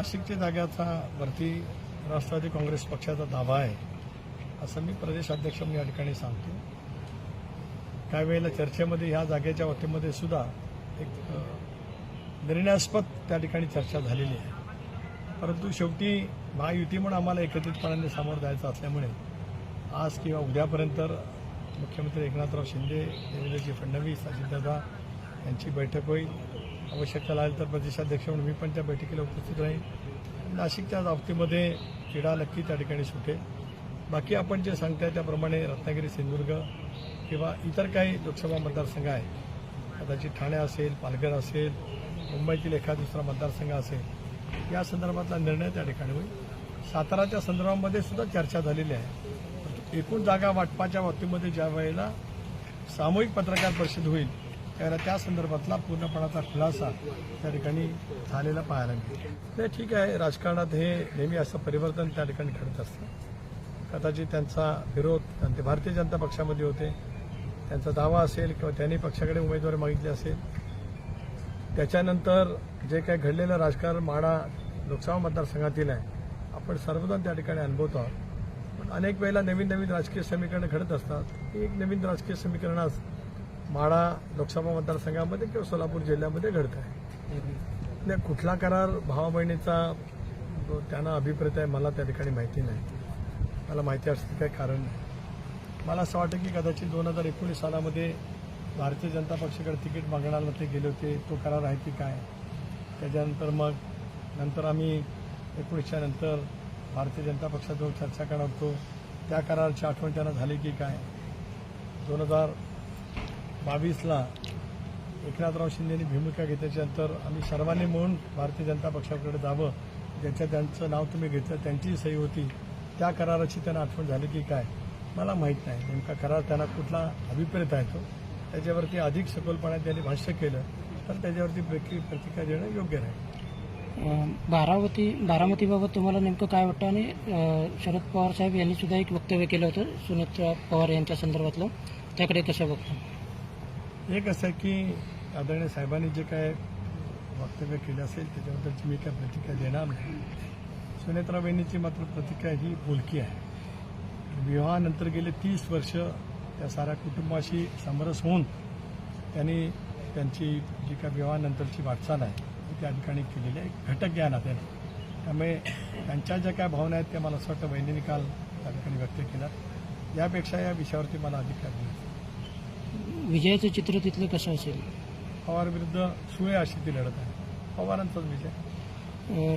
नाशिकच्या जागेचा वरती राष्ट्रवादी काँग्रेस पक्षाचा दावा आहे असं मी प्रदेशाध्यक्ष म्हणून या ठिकाणी सांगतो. काही वेळेला चर्चेमध्ये ह्या जागेच्या वतीमध्ये सुद्धा एक निर्णयास्पद त्या ठिकाणी चर्चा झालेली आहे. परंतु शेवटी महायुती म्हणून आम्हाला एकत्रितपणाने सामोरं जायचं असल्यामुळे आज किंवा उद्यापर्यंत मुख्यमंत्री एकनाथराव शिंदे देवेंद्रजी फडणवीस अजितदादा यांची बैठक होईल. आवश्यकता लागेल तर प्रदेशाध्यक्ष म्हणून मी पण त्या बैठकीला उपस्थित राहीन. नाशिकच्या बाबतीमध्ये क्रीडा नक्की त्या ठिकाणी सुटेल. बाकी आपण जे सांगताय त्याप्रमाणे रत्नागिरी सिंधुदुर्ग किंवा इतर काही लोकसभा मतदारसंघ आहेत. कदाचित ठाणे असेल पालघर असेल मुंबईतील एखादा दुसरा मतदारसंघ असेल या संदर्भातला निर्णय त्या ठिकाणी होईल. साताराच्या संदर्भामध्ये सुद्धा चर्चा झालेली आहे. एकूण जागा वाटपाच्या बाबतीमध्ये ज्या वेळेला सामूहिक पत्रकार परिषद होईल त्यावेळेला त्या संदर्भातला पूर्णपणाचा खुलासा त्या ठिकाणी झालेला पाहायला मिळतो नाही ठीक आहे. राजकारणात हे नेहमी असं परिवर्तन त्या ठिकाणी घडत असतं. कदाचित त्यांचा विरोध ते भारतीय जनता पक्षामध्ये होते. त्यांचा दावा असेल किंवा त्यांनी पक्षाकडे उमेदवारी मागितली असेल. त्याच्यानंतर जे काही घडलेलं राजकारण माडा लोकसभा मतदारसंघातील आहे आपण सर्वजण त्या ठिकाणी अनुभवतो आहोत. पण अनेक वेळेला नवीन नवीन राजकीय समीकरणं घडत असतात. एक नवीन राजकीय समीकरण माडा लोकसभा मतदारसंघामध्ये किंवा सोलापूर जिल्ह्यामध्ये घडत आहे नाही कुठला करार भावा बहिणीचा जो त्यांना अभिप्रेत आहे मला त्या ठिकाणी माहिती नाही. मला माहिती असतं काही कारण नाही. मला असं वाटतं की कदाचित दोन हजार एकोणीस सालामध्ये भारतीय जनता पक्षाकडे तिकीट मागण्याला ते गेले होते तो करार आहे की काय? त्याच्यानंतर मग नंतर आम्ही एकोणीसच्या नंतर भारतीय जनता पक्षाजवळ चर्चा करणार होतो. त्या कराराची आठवण त्यांना झाली की काय? दोन हजार बावीसला एकनाथराव शिंदेनी भूमिका घेतल्याच्यानंतर आम्ही सर्वांनी मिळून भारतीय जनता पक्षाकडे जावं ज्यांच्या त्यांचं नाव तुम्ही घेतलं त्यांचीही सही होती. त्या कराराची त्यांना आठवण झाली की काय? मला माहीत नाही. नेमका करार त्यांना कुठला अभिप्रेत आहे तो? त्याच्यावरती अधिक सखोलपणे त्यांनी भाष्य केलं तर त्याच्यावरती प्रतिक्रिया देणं योग्य राहील बारावती बारामती बारामतीबाबत तुम्हाला नेमकं काय वाटतं? आणि शरद पवार साहेब यांनी सुद्धा एक वक्तव्य केलं होतं सुनीत पवार यांच्या संदर्भातलं. त्याकडे कसं बघतो? एक असं आहे की आदरणीय साहेबांनी जे काय वक्तव्य केलं असेल त्याच्याबद्दलची मी काय प्रतिक्रिया देणार नाही. सुनेत्रा बहिणीची मात्र प्रतिक्रिया ही बोलकी आहे. विवाहानंतर गेले तीस वर्ष त्या साऱ्या कुटुंबाशी समरस होऊन त्यांनी त्यांची जी काय विवाहानंतरची वाटचाल आहे ती त्या ठिकाणी केलेली आहे. एक घटक ज्ञान आहे त्यामुळे त्यांच्या ज्या काय भावना आहेत त्या मला असं वाटतं बहिणीने काल त्या ठिकाणी व्यक्त केल्या यापेक्षा या विषयावरती मला अधिक काय बोलायचं विजयाचं चित्र तिथलं कसं असेल? पवार विरुद्ध सुळे अशी ती लढत आहे. पवारांचाच विजय.